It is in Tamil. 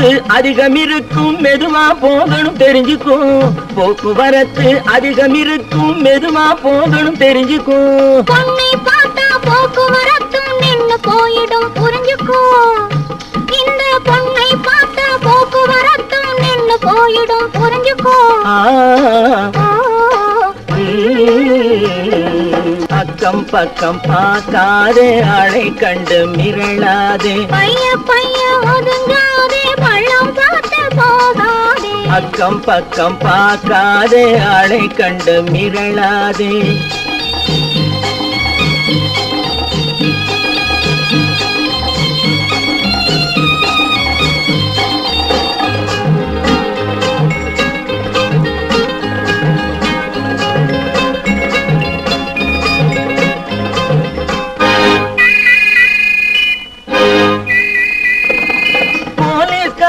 போக்குவரத்து அதிகம் இருக்கும் மெதுவா போகணும் தெரிஞ்சுக்கும் போக்குவரத்து அதிகம் இருக்கும் மெதுவா போகணும் தெரிஞ்சுக்கும் பொண்ணை பார்த்தா போக்குவரத்தும் நின்னு போயிடும் புரிஞ்சுக்கோ. இந்த பொண்ணை பார்த்தா போக்குவரத்தும் நின்னு போயிடும் புரிஞ்சுக்கோ. ஆ, ஓ, ம். அக்கம் பக்கம் பார்க்காதே அணை கண்டு மிரளாதே. பைய பைய அக்கம் பக்கம் பார்க்காதே அணை கண்டு மிரளாதே.